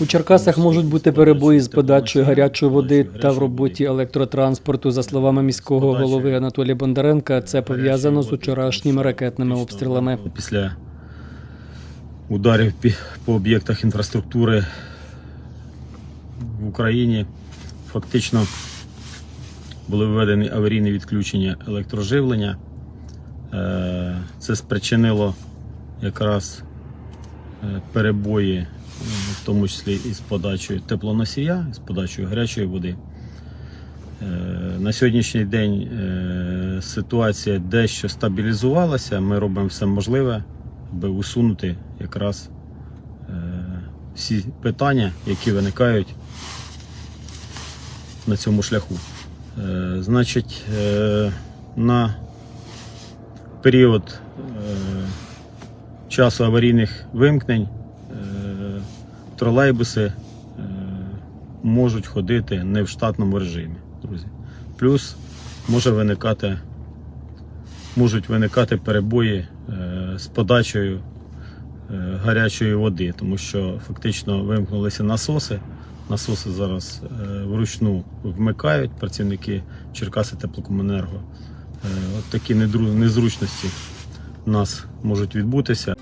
У Черкасах можуть бути перебої з подачею гарячої води та в роботі електротранспорту. За словами міського голови Анатолія Бондаренка, це пов'язано з вчорашніми ракетними обстрілами. Після ударів по об'єктах інфраструктури в Україні фактично були введені аварійні відключення електроживлення. Е, Це спричинило якраз е, перебої, тому числі і з подачею теплоносія, і з подачею гарячої води. Е, На сьогоднішній день е, ситуація дещо стабілізувалася. Ми робимо все можливе, аби усунути якраз е, всі питання, які виникають на цьому шляху. Значить, на період часу аварійних вимкнень тролейбуси е, можуть ходити не в штатному режимі, друзі. Плюс може виникати, можуть виникати перебої е, з подачею е, гарячої води, тому що фактично вимкнулися насоси. Насоси зараз вручну вмикають працівники Черкаси Теплокомунерго. От такі незручності у нас можуть відбутися.